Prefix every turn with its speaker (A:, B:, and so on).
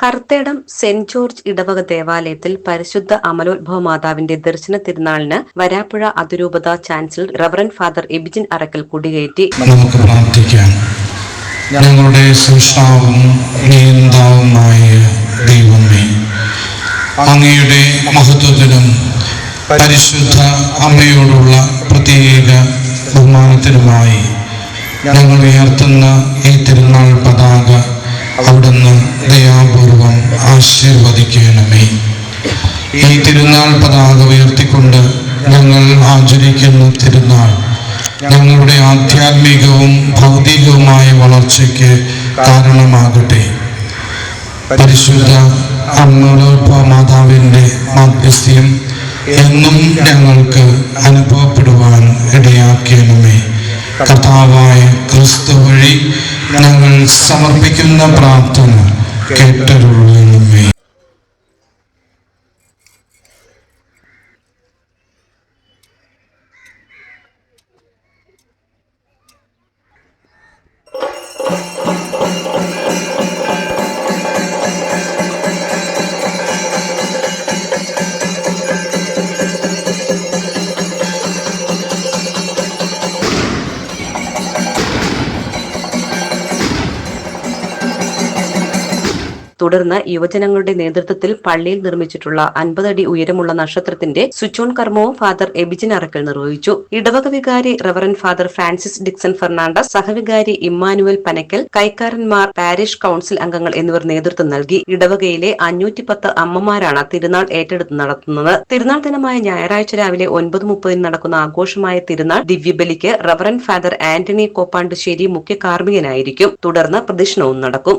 A: Karuthedam saint George ഇടവക ദേവാലയത്തിൽ പരിശുദ്ധ അമലോത്ഭവ മാതാവിന്റെ ദർശന തിരുനാളിന് വരാപ്പുഴ അതിരൂപത chancellor reverend father Abijin Arakkal കുടികയറ്റി
B: നമുക്ക് പ്രാർത്ഥിക്കാം. ഞങ്ങളുടെ സൃഷ്ടാവും നിയന്താവുമായ ദൈവമേ അങ്ങയുടെ മഹത്വത്തിനും പരിശുദ്ധ അമ്മയോടുള്ള പ്രത്യേക ബഹുമാനത്തിനുമായി ഞങ്ങൾ ഉയർത്തുന്ന ഈ തിരുനാൾ പതാക അവിടുന്ന് ദയാപൂർവം ആശീർവദിക്കണമേ. ഈ തിരുനാൾ പതാക ഉയർത്തിക്കൊണ്ട് ഞങ്ങൾ ആചരിക്കുന്ന തിരുനാൾ ഞങ്ങളുടെ ആധ്യാത്മികവും ഭൗതികവുമായ വളർച്ചയ്ക്ക് കാരണമാകട്ടെ. പരിശുദ്ധ അമ്മോലോത്ഭ മാതാവിന്റെ മാധ്യസ്ഥ്യം എന്നും ഞങ്ങൾക്ക് അനുഭവപ്പെടുവാൻ ഇടയാക്കണമേ. കർത്താവായ ക്രിസ്തു വഴി ഞങ്ങൾ സമർപ്പിക്കുന്ന പ്രാർത്ഥന കേട്ടരുള്ളണമേ
A: തുടർന്ന് യുവജനങ്ങളുടെ നേതൃത്വത്തിൽ പള്ളിയിൽ നിർമ്മിച്ചിട്ടുള്ള അൻപതടി ഉയരമുള്ള നക്ഷത്രത്തിന്റെ സ്വിച്ച് ഓൺ കർമ്മവും ഫാദർ എബിജിൻ അറക്കൽ നിർവഹിച്ചു. ഇടവക വികാരി reverend father Francis Dixon Fernandez സഹവികാരി ഇമ്മാനുവൽ പനക്കൽ കൈക്കാരന്മാർ പാരിഷ് കൌൺസിൽ അംഗങ്ങൾ എന്നിവർ നേതൃത്വം നൽകി. ഇടവകയിലെ അഞ്ഞൂറ്റി പത്ത് അമ്മമാരാണ് തിരുനാൾ ഏറ്റെടുത്ത് നടത്തുന്നത്. തിരുനാൾ ദിനമായ ഞായറാഴ്ച രാവിലെ ഒൻപത് മുപ്പതിന് നടക്കുന്ന ആഘോഷമായ തിരുനാൾ ദിവ്യബലിക്ക് റവറൻ ഫാദർ ആന്റണി കോപ്പാണ്ടുശ്ശേരി മുഖ്യ കാർമ്മികനായിരിക്കും. തുടർന്ന് പ്രദക്ഷിണവും നടക്കും.